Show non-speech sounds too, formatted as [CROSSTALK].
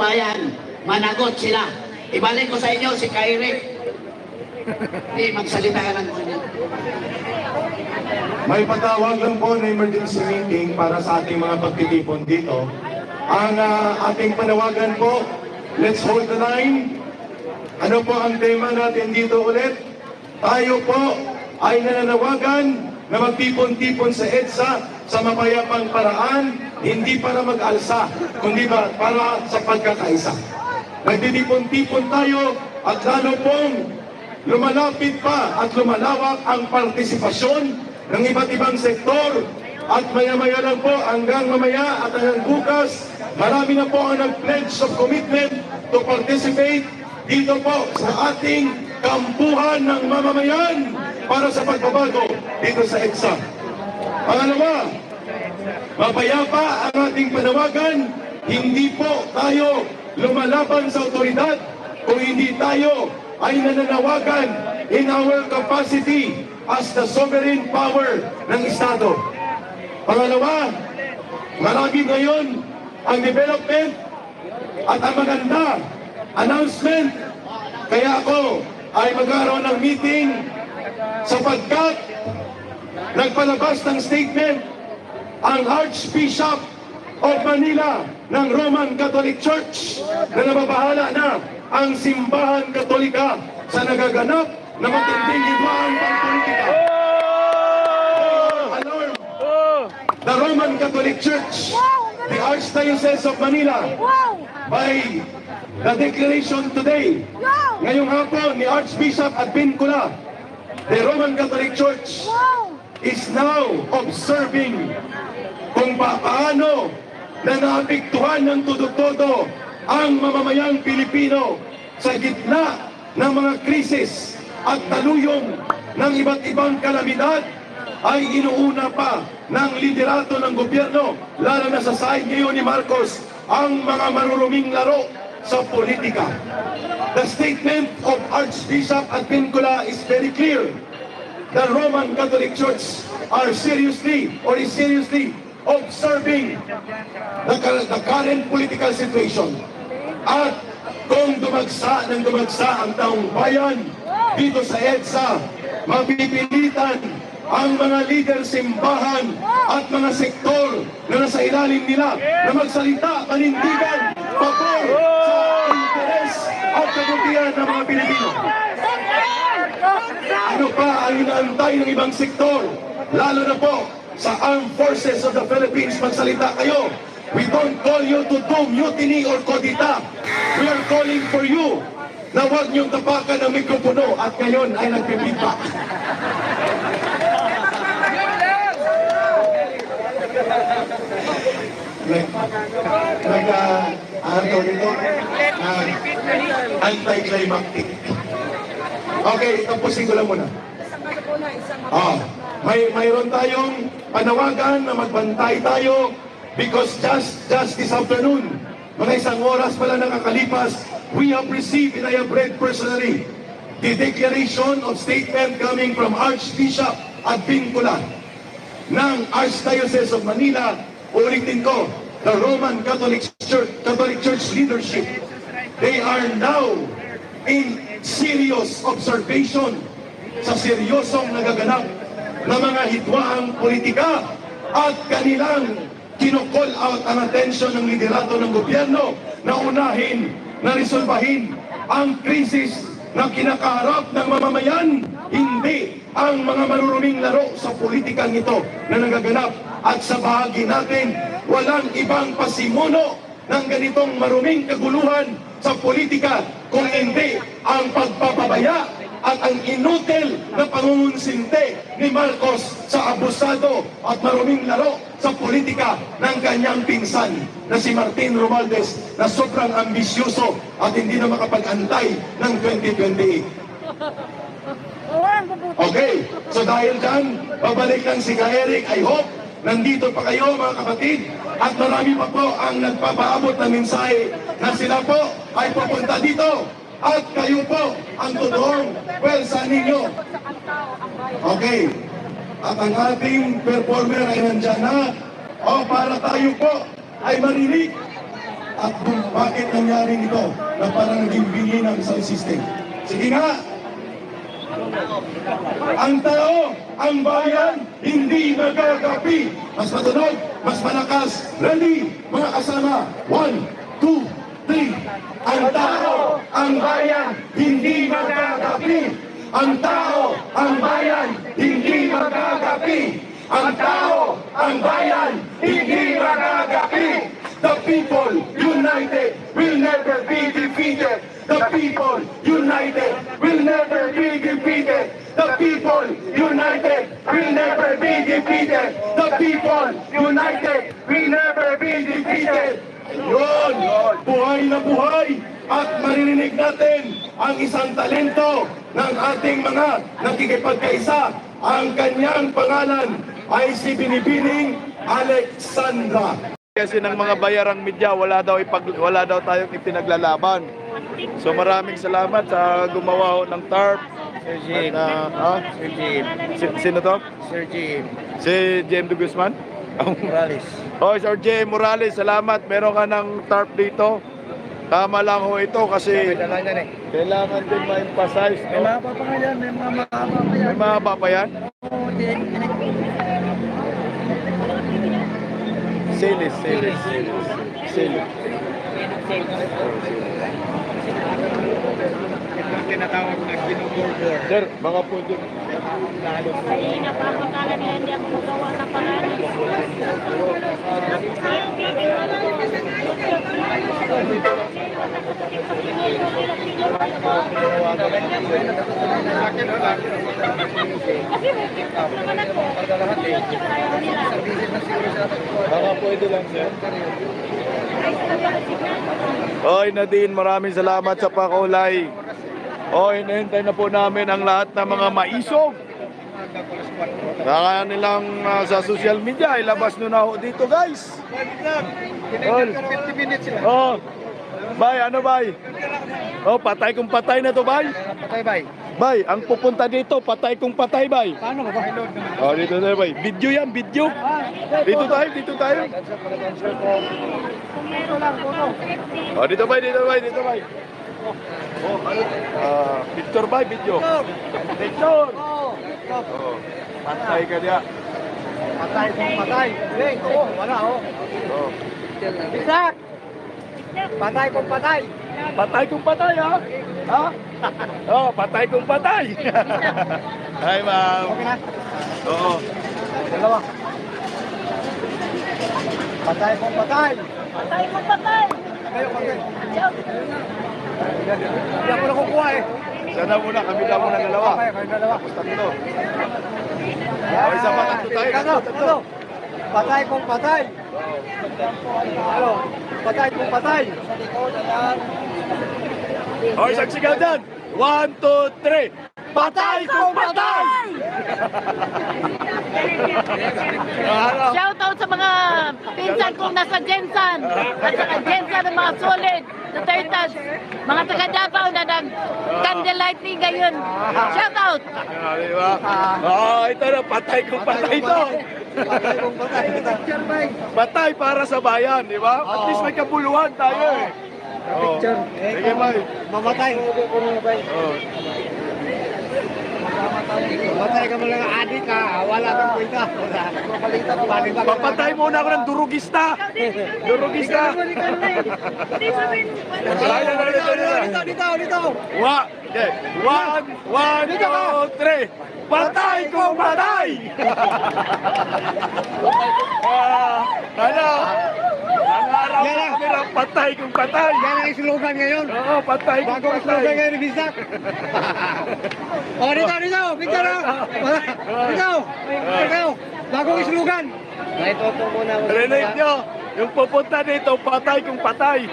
kababayan, managot sila. Ibalik ko sa inyo si Kyrie. Hindi, magsalita ka lang muna. May patawag lang po na emergency meeting para sa ating mga pagtitipon dito. Ang ah, ating panawagan po, let's hold the line. Ano po ang tema natin dito ulit? Tayo po ay nananawagan na magtipon-tipon sa EDSA sa mapayapang paraan, hindi para mag-alsa, kundi para sa pagkakaisa. Nagtitipon-tipon tayo at lalo pong lumalapit pa at lumalawak ang partisipasyon ng iba't ibang sektor at maya-maya lang po hanggang mamaya at hanggang bukas marami na po ang nag-pledge of commitment to participate dito po sa ating kampuhan ng mamamayan para sa pagbabago dito sa EDSA. Pangalawa, mapayapa ang ating panawagan, hindi po tayo lumalaban sa otoridad kung hindi tayo ay nananawagan in our capacity as the sovereign power ng Estado. Pangalawa, marami ngayon ang development at ang maganda announcement. Kaya ako ay magkaroon ng meeting sapagkat nagpalabas ng statement ang Archbishop of Manila ng Roman Catholic Church na nababahala na ang simbahan katolika sa nagaganap na matinding hidwaan pang-politika. Alarm! The Roman Catholic Church, the Archdiocese of Manila, by the declaration today, ngayong hapon ni Archbishop at Vincula, the Roman Catholic Church is now observing kung paano na naapektuhan ng todo-todo ang mamamayang Pilipino sa gitna ng mga krisis at taluyong ng iba't ibang kalamidad ay inuuna pa ng liderato ng gobyerno, lalo na sa side ngayon ni Marcos, ang mga maruruming laro sa politika. The statement of Archbishop at Vincula is very clear. The Roman Catholic Church are seriously or is seriously observing the, the current political situation. At kung dumagsa ng dumagsa ang taong bayan dito sa EDSA, mapipilitan ang mga leader simbahan at mga sektor na nasa ilalim nila na magsalita panindigan pabor sa interes at kabutihan ng mga Pilipino. Ano pa ang inaantay ng ibang sektor? Lalo na po sa Armed Forces of the Philippines, magsalita kayo. We don't call you to do mutiny or kodita. We are calling for you na huwag niyong tapakan ng mikropono at ngayon ay nagpipita. Nag, nag, uh, ano dito? Uh, anti-climactic. Okay, tapusin ko lang muna. Ah, may mayroon tayong panawagan na magbantay tayo because just just this afternoon, mga isang oras pala nakakalipas, we have received and I have read personally the declaration of statement coming from Archbishop Advincula ng Archdiocese of Manila, ulitin ko, the Roman Catholic Church, Catholic Church leadership, they are now in serious observation sa seryosong nagaganap na mga hitwaang politika at kanilang kinukol out ang atensyon ng liderato ng gobyerno na unahin, na resolbahin ang krisis na kinakaharap ng mamamayan, hindi ang mga maruruming laro sa politikang ito na nagaganap. At sa bahagi natin, walang ibang pasimuno ng ganitong maruming kaguluhan sa politika kung hindi ang pagpapabaya at ang inutil na pangungunsinte ni Marcos sa abusado at maruming laro sa politika ng kanyang pinsan na si Martin Romualdez na sobrang ambisyoso at hindi na makapag-antay ng 2028. Okay, so dahil dyan, babalik lang si Ka Eric. I hope nandito pa kayo mga kapatid. At marami pa po ang nagpapaabot ng mensahe na sila po ay pupunta dito. At kayo po ang totoong welsa ninyo. Okay, at ang ating performer ay nandyan na. O para tayo po ay marinig. At kung bakit nangyari ito na parang naging bingi ng sound system. Sige nga, ang tao, ang bayan, hindi nagagapi. Mas matunog, mas malakas. Ready, mga kasama. One, two, three. Ang tao, ang bayan, hindi magagapi. Ang tao, ang bayan, hindi magagapi. Ang tao, ang bayan, hindi magagapi. The people united will never be defeated. The people united will never be will never be defeated. The people united will never be defeated. Yun! Buhay na buhay! At maririnig natin ang isang talento ng ating mga nakikipagkaisa. Ang kanyang pangalan ay si Binibining Alexandra. Kasi ng mga bayarang media, wala daw ipag, wala daw tayong ipinaglalaban. So maraming salamat sa gumawa ng TARP. Sir Jim. At, ah, ah, Sir Jim. si- sino to? Sir Jim. Si James de Guzman? Morales. oh, Sir J. Morales, salamat. Meron ka ng TARP dito. Tama lang ho ito kasi eh. kailangan din ma-emphasize. May No? mga pa nga yan. May mga mahaba pa yan. May mahaba pa yan? Oo, din. Silis, silis. Silis. Tinatawag na ginuburger. Sir, baka pwede. Ay, napapakala nila hindi ako magawa. Ayaw nila. Baka pwede lang, sir. Oy, Nadine, maraming salamat sa pakulay. Oy, hinihintay na po namin ang lahat ng mga maisog. Kaya nilang ah, sa social media, ilabas nyo na ho dito, guys. Tol. 50 minutes sila. Oh, bay, ano bay? Oh, patay kung patay na to, bay. Patay bay. Bay, ang pupunta dito, patay kung patay, bay. Paano ba? Oh, dito tayo, bay. Video yan, video. Dito tayo, dito tayo. Oh, dito bay, dito bay, dito bay. Oh, ano? Ah, picture bay, video. Picture. Oh, patay ka diya. Patay kung patay. Hindi, oo. Wala oh. Oh. Isak! Patay kung patay. Patay kung patay, ha? Ha? Oh, patay kung patay. [LAUGHS] Hi, ma'am. Okay na? Oo. Dalawa. Patay kung patay. Patay mo patay. Kayo, kayo. Ciao. Hindi ako nakukuha eh. Sana muna, kami lang muna dalawa. Okay, kayo dalawa. Tatlo. Oh, isa pa, tatlo tayo. Tatlo. Ano? Patay kung patay. Ano? Patay kung patay. Oh, isang sigaw dyan. One, two, three. Patay kung patay! Shout out sa mga pinsan kong nasa Jensan at saka Jensan ng mga solid na Tertas, mga taga Davao na nag candlelighting ngayon. Shout out! Ah? Oh, ito na, patay kung patay to. Patay kung patay. Picture bay. [LAUGHS] Patay para sa bayan, di ba? At least may kabuluhan tayo eh. Oh. Picture. Sige, bay. Mamatay. Oh. Mamatay ka mo lang adik ka. Wala kang kwenta. Papatay muna ako ng durugista. Durugista. Dito, dito, dito, dito. Wa, okay. One, one, two, three. Patay kung patay! [LAUGHS] Ano? Nangarap Yan ang- kami ng patay kung patay. Yan ang slogan ngayon. Oo, patay kung Bagong slogan patay. ngayon ni Bisak. [LAUGHS] oh, dito, dito. Picture oh. Dito. Dito. Bagong slogan. May toto muna ako. Nyo, yung pupunta dito, patay kung patay. [LAUGHS]